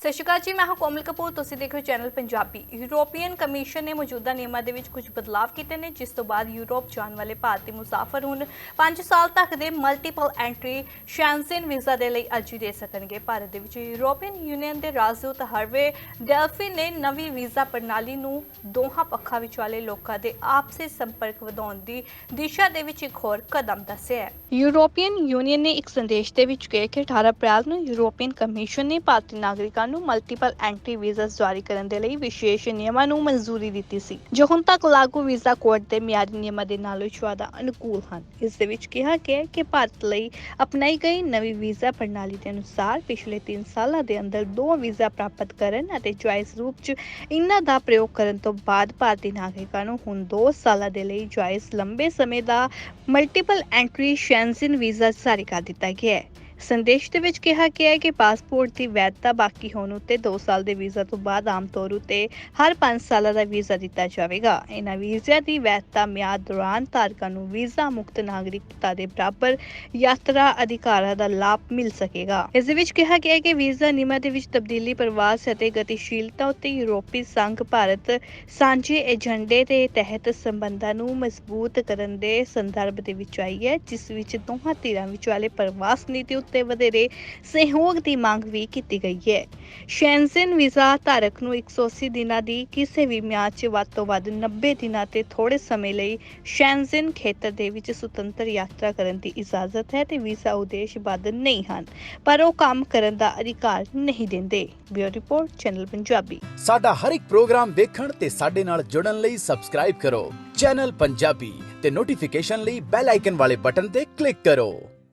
ਸਤਿ ਸ਼੍ਰੀ ਅਕਾਲ ਜੀ, ਮੈਂ ਹਾਂ ਕੋਮਲ ਕਪੂਰ। ਤੁਸੀਂ ਦੇਖ ਰਹੇ ਚੈਨਲ ਪੰਜਾਬੀ। ਯੂਰੋਪੀਅਨ ਕਮਿਸ਼ਨ ਨੇ ਮੌਜੂਦਾ ਨਿਯਮਾਂ ਦੇ ਵਿੱਚ ਕੁਝ ਬਦਲਾਅ ਕੀਤੇ ਨੇ, ਜਿਸ ਤੋਂ ਬਾਅਦ ਯੂਰਪ ਜਾਣ ਵਾਲੇ ਭਾਰਤੀ ਮੁਸਾਫਰ ਹੁਣ 5 ਸਾਲ ਤੱਕ ਦੇ ਮਲਟੀਪਲ ਐਂਟਰੀ ਸ਼ੈਂਜ਼ਨ ਵੀਜ਼ਾ ਦੇ ਲਈ ਅਰਜ਼ੀ ਦੇ ਸਕਣਗੇ। ਭਾਰਤ ਦੇ ਵਿੱਚ ਯੂਰੋਪੀਅਨ ਯੂਨੀਅਨ ਦੇ ਰਾਜਦੂਤ ਹਰਵੇ ਡੈਲਫੀ ਨੇ ਨਵੀਂ ਵੀਜ਼ਾ ਪ੍ਰਣਾਲੀ ਨੂੰ ਦੋਹਾਂ ਪੱਖਾਂ ਵਿਚਾਲੇ ਲੋਕਾਂ ਦੇ ਆਪਸੀ ਸੰਪਰਕ ਵਧਾਉਣ ਦੀ ਦਿਸ਼ਾ ਦੇ ਵਿੱਚ ਇੱਕ ਹੋਰ ਕਦਮ ਦੱਸਿਆ ਹੈ। ਯੂਰੋਪੀਅਨ ਯੂਨੀਅਨ ਨੇ ਇੱਕ ਸੰਦੇਸ਼ ਦੇ ਵਿੱਚ ਕਿਹਾ ਕਿ 18 ਅਪ੍ਰੈਲ ਨੂੰ ਯੂਰੋਪੀਅਨ ਕਮਿਸ਼ਨ ਨੇ ਭਾਰਤੀ ਨਾਗਰਿਕਾਂ ਨੂੰ ਮਲਟੀਪਲ ਐਂਟਰੀ ਵੀਜ਼ਾਸ ਜਾਰੀ ਕਰਨ ਦੇ ਲਈ ਵਿਸ਼ੇਸ਼ ਨਿਯਮਾਂ ਨੂੰ ਮਨਜ਼ੂਰੀ ਦਿੱਤੀ ਸੀ, ਜੋ ਹੁਣ ਤੱਕ ਲਾਗੂ ਵੀਜ਼ਾ ਕੋਡ ਦੇ ਮਿਆਦੀ ਨਿਯਮਾਂ ਦੇ ਨਾਲੋਂ ਜ਼ਿਆਦਾ ਅਨੁਕੂਲ ਹਨ। ਇਸ ਦੇ ਵਿੱਚ ਕਿਹਾ ਗਿਆ ਹੈ ਕਿ ਭਾਰਤ ਲਈ ਅਪਣਾਈ ਗਈ ਨਵੀਂ ਵੀਜ਼ਾ ਪ੍ਰਣਾਲੀ ਦੇ ਅਨੁਸਾਰ ਪਿਛਲੇ 3 ਸਾਲਾਂ ਦੇ ਅੰਦਰ ਦੋ ਵੀਜ਼ਾ ਪ੍ਰਾਪਤ ਕਰਨ ਅਤੇ ਜਾਇਜ਼ ਰੂਪ 'ਚ ਇਹਨਾਂ ਦਾ ਪ੍ਰਯੋਗ ਕਰਨ ਤੋਂ ਬਾਅਦ ਭਾਰਤੀ ਨਾਗਰਿਕਾਂ ਨੂੰ ਹੁਣ 2 ਸਾਲਾਂ ਦੇ ਲਈ ਜਾਇਜ਼ ਲੰਬੇ ਸਮੇਂ ਦਾ ਮਲਟੀਪਲ ਐਂਟਰੀ ਸ਼ੈਂਜ਼ਨ ਵੀਜ਼ਾ ਜਾਰੀ ਕਰ ਦਿੱਤਾ ਗਿਆ ਹੈ। ਸੰਦੇਸ਼ ਦੇ ਵਿੱਚ ਕਿਹਾ ਗਿਆ ਹੈ ਕਿ ਪਾਸਪੋਰਟ ਦੀ ਵੈਧਤਾ ਬਾਕੀ ਹੋਣ ਉੱਤੇ 2 ਸਾਲ ਦੇ ਵੀਜ਼ਾ ਤੋਂ ਬਾਅਦ ਆਮ ਤੌਰ ਉੱਤੇ ਹਰ 5 ਸਾਲਾਂ ਦਾ ਵੀਜ਼ਾ ਦਿੱਤਾ ਜਾਵੇਗਾ। ਇਹਨਾਂ ਵੀਜ਼ਿਆਂ ਦੀ ਵੈਧਤਾ ਮਿਆਦ ਦੌਰਾਨ ਧਾਰਕਾਂ ਨੂੰ ਵੀਜ਼ਾ ਮੁਕਤ ਨਾਗਰਿਕਤਾ ਦੇ ਬਰਾਬਰ ਯਾਤਰਾ ਅਧਿਕਾਰਾਂ ਦਾ ਲਾਭ ਮਿਲ ਸਕੇਗਾ। ਇਸ ਦੇ ਵਿੱਚ ਕਿਹਾ ਗਿਆ ਹੈ ਕਿ ਵੀਜ਼ਾ ਨਿਯਮਾਂ ਦੇ ਵਿੱਚ ਤਬਦੀਲੀ ਪ੍ਰਵਾਸ ਅਤੇ ਗਤੀਸ਼ੀਲਤਾ ਉੱਤੇ ਯੂਰਪੀ ਸੰਘ ਭਾਰਤ ਸਾਂਝੇ ਏਜੰਡੇ ਦੇ ਤਹਿਤ ਸੰਬੰਧਾਂ ਨੂੰ ਮਜ਼ਬੂਤ ਕਰਨ ਦੇ ਸੰਦਰਭ ਦੇ ਵਿੱਚ ਆਈ ਹੈ, ਜਿਸ ਵਿੱਚ ਦੋਹਾਂ ਧਿਰਾਂ ਵਿਚਾਲੇ ਪ੍ਰਵਾਸ ਨੀਤੀ ਉੱਤੇ ਵਧੇਰੇ ਸਹਿਯੋਗ ਦੀ ਮੰਗ ਵੀ ਕੀਤੀ ਗਈ ਹੈ। ਸ਼ੈਂਜ਼ਨ ਵੀਜ਼ਾ ਧਾਰਕ ਨੂੰ 180 ਦਿਨਾਂ ਦੀ ਕਿਸੇ ਵੀ ਮਿਆਦ 'ਚ ਵੱਧ ਤੋਂ ਵੱਧ 90 ਦਿਨਾਂ ਤੇ ਥੋੜੇ ਸਮੇਂ ਲਈ ਸ਼ੈਂਜ਼ਨ ਖੇਤਰ ਦੇ ਵਿੱਚ ਸੁਤੰਤਰ ਯਾਤਰਾ ਕਰਨ ਦੀ ਇਜਾਜ਼ਤ ਹੈ ਤੇ ਵੀਜ਼ਾ ਉਦੇਸ਼ ਬੰਦ ਨਹੀਂ ਹਨ, ਪਰ ਉਹ ਕੰਮ ਕਰਨ ਦਾ ਅਧਿਕਾਰ ਨਹੀਂ ਦਿੰਦੇ। Bureau report, channel Punjabi. ਸਾਡਾ ਹਰ ਇੱਕ ਪ੍ਰੋਗਰਾਮ ਵੇਖਣ ਤੇ ਸਾਡੇ ਨਾਲ ਜੁੜਨ ਲਈ ਸਬਸਕ੍ਰਾਈਬ ਕਰੋ। ਚੈਨਲ ਪੰਜਾਬੀ ਤੇ ਨੋਟੀਫਿਕੇਸ਼ਨ ਲਈ ਬੈਲ ਆਈਕਨ ਵਾਲੇ ਬਟਨ ਤੇ ਕਲਿੱਕ ਕਰੋ।